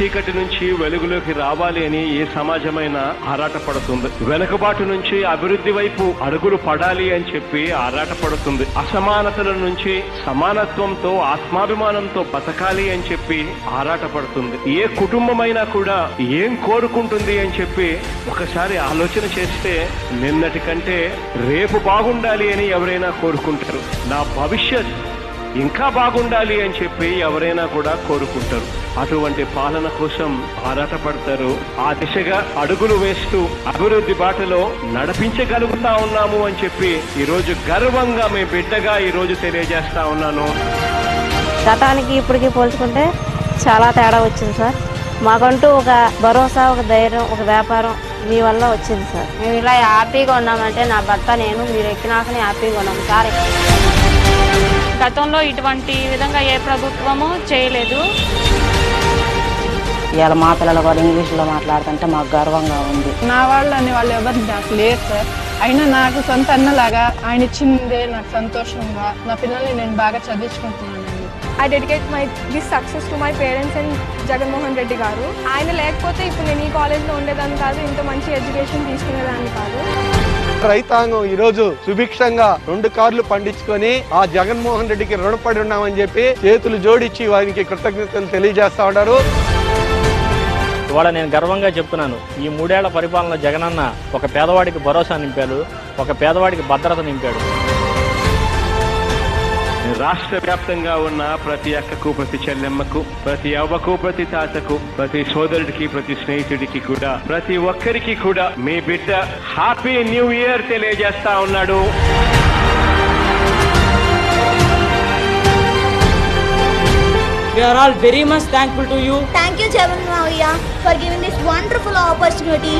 చీకటి నుంచి వెలుగులోకి రావాలి అని ఏ సమాజమైనా ఆరాటపడుతుంది. వెనుకబాటు నుంచి అభివృద్ధి వైపు అడుగులు పడాలి అని చెప్పి ఆరాటపడుతుంది. అసమానతల నుంచి సమానత్వంతో ఆత్మాభిమానంతో బతకాలి అని చెప్పి ఆరాటపడుతుంది. ఏ కుటుంబమైనా కూడా ఏం కోరుకుంటుంది అని చెప్పి ఒకసారి ఆలోచన చేస్తే నిన్నటి కంటే రేపు బాగుండాలి అని ఎవరైనా కోరుకుంటారు. నా భవిష్యత్ ఇంకా బాగుండాలి అని చెప్పి ఎవరైనా కూడా కోరుకుంటారు. అటువంటి పాలన కోసం ఆరాటపడతారు. ఆ దిశగా అడుగులు వేస్తూ అభివృద్ధి బాటలో నడిపించగలుగుతా ఉన్నాము అని చెప్పి ఈరోజు గర్వంగా మీ బిడ్డగా ఈరోజు తెలియజేస్తా ఉన్నాను. గతానికి ఇప్పటికి పోల్చుకుంటే చాలా తేడా వచ్చింది సార్. మాకంటూ ఒక భరోసా ఒక ధైర్యం ఒక వ్యాపారం మీ వల్ల వచ్చింది సార్. మేము ఇలా హ్యాపీగా ఉన్నామంటే నా భర్త నేను మీరు ఎక్కినాకనే హ్యాపీగా ఉన్నాం. సార్. గతంలో ఇటువంటి విధంగా ఏ ప్రభుత్వము చేయలేదు. ఇవాళ మా పిల్లలు కూడా ఇంగ్లీష్లో మాట్లాడుతుంటే మాకు గర్వంగా ఉంది. నా వాళ్ళు అనే వాళ్ళు ఎవరు నాకు లేరు సార్. అయినా నాకు సొంత అన్నలాగా ఆయన ఇచ్చిందే నాకు సంతోషంగా. నా పిల్లల్ని నేను బాగా చదివించుకుంటున్నానండి I dedicate my this success to my parents and Jaganmohan Reddy గారు. ఆయన లేకపోతే ఇప్పుడు నేను ఈ కాలేజ్లో ఉండేదాన్ని కాదు ఇంత మంచి ఎడ్యుకేషన్ తీసుకునేదాన్ని కాదు. రైతాంగం ఈ రోజు సుభిక్షంగా రెండు కార్లు పండించుకొని ఆ జగన్మోహన్ రెడ్డికి రుణపడి ఉన్నామని చెప్పి చేతులు జోడించి వారికి కృతజ్ఞతలు తెలియజేస్తా ఉన్నారు. ఇవాళ నేను గర్వంగా చెప్తున్నాను. ఈ మూడేళ్ళ పరిపాలన జగనన్న ఒక పేదవాడికి భరోసా నింపాడు ఒక పేదవాడికి భద్రత నింపాడు. రాష్ట్ర వ్యాప్తంగా ఉన్న ప్రతి అక్కకు ప్రతి చెల్లెమ్మకు ప్రతి అవ్వకు ప్రతి తాతకు ప్రతి సోదరుడికి ప్రతి స్నేహితుడికి కూడా ప్రతి ఒక్కరికి కూడా మీ బిడ్డ హ్యాపీ న్యూ ఇయర్ తెలియజేస్తా ఉన్నాడు We are all very much thankful to you. Thank you, Jagan Mavia, for giving this wonderful opportunity.